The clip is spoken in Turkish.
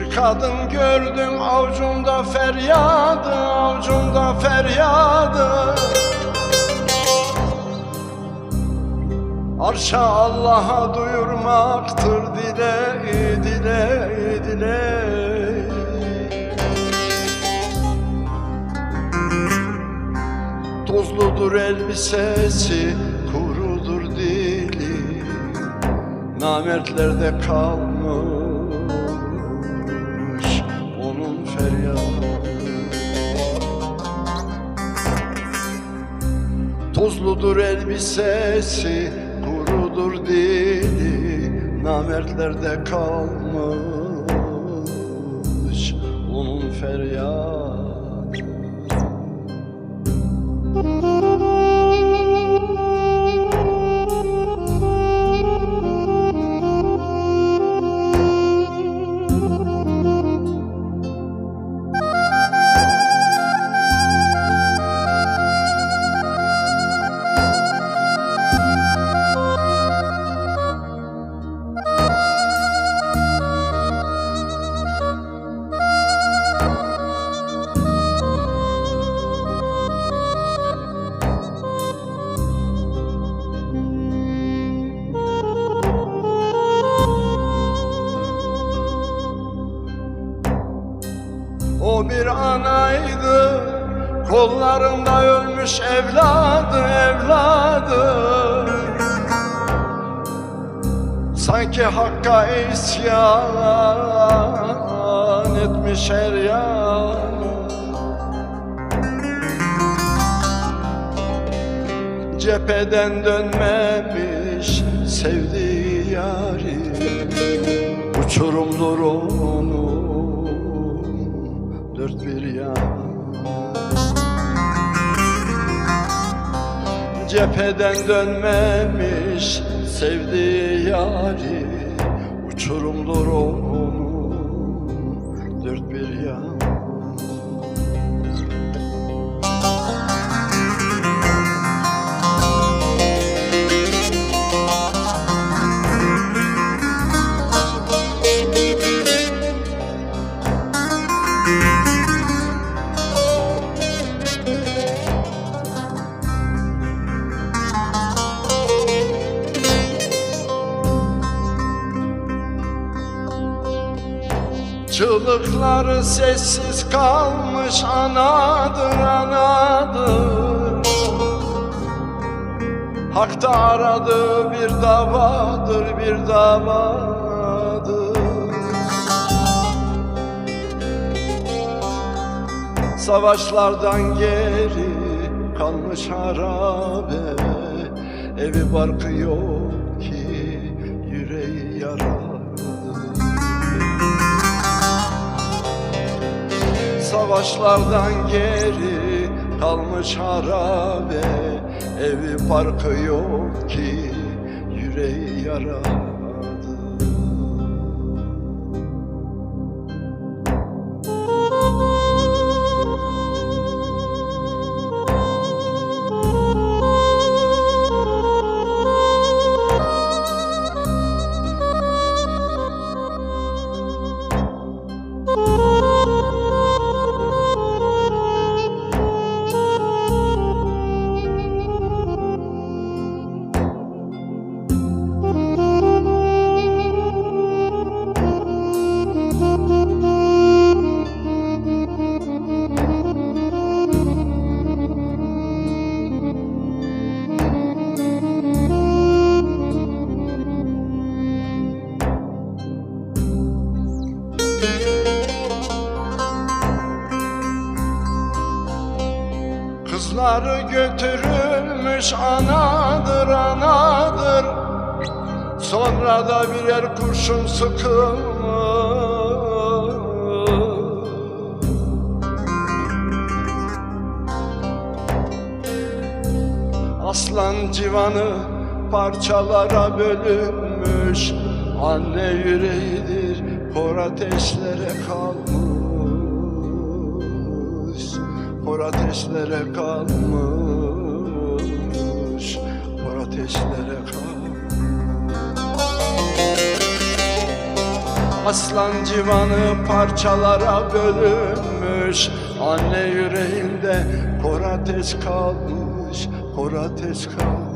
Feryadın gördüm avcumda feryadı avcumda feryadı. Arşa Allah'a duyurmaktır dile dile dile. Tozludur elbisesi kurudur dili. Namertlerde kalmış Tozludur elbisesi, kurudur dili Namertlerde kalmış onun feryadı anaydı Kollarında ölmüş evladı evladı. Sanki Hakk'a isyan etmiş her yan Cepheden dönmemiş sevdiği yari Uçurumdur onun Cepheden dönmemiş sevdiği yari. Uçurumdur onun dört bir yan Çığlıkları sessiz kalmış anadır anadır. Hak'ta aradığı bir davadır bir davadır. Savaşlardan geri kalmış harabe. Evi barkı yok ki yüreği yaralı Savaşlardan geri kalmış harabe. Evi parkı yok ki yüreği yaradı Kızları götürülmüş anadır anadır. Sonra da birer kurşun sıkılmış Aslan civanı parçalara bölünmüş. Anne yüreğidir kor ateşlere kalmış Kor ateşlere kalmış Kor ateşlere kalmış. Aslan civanı parçalara bölünmüş Anne yüreğinde kor ateş kalmış Kor ateş kalmış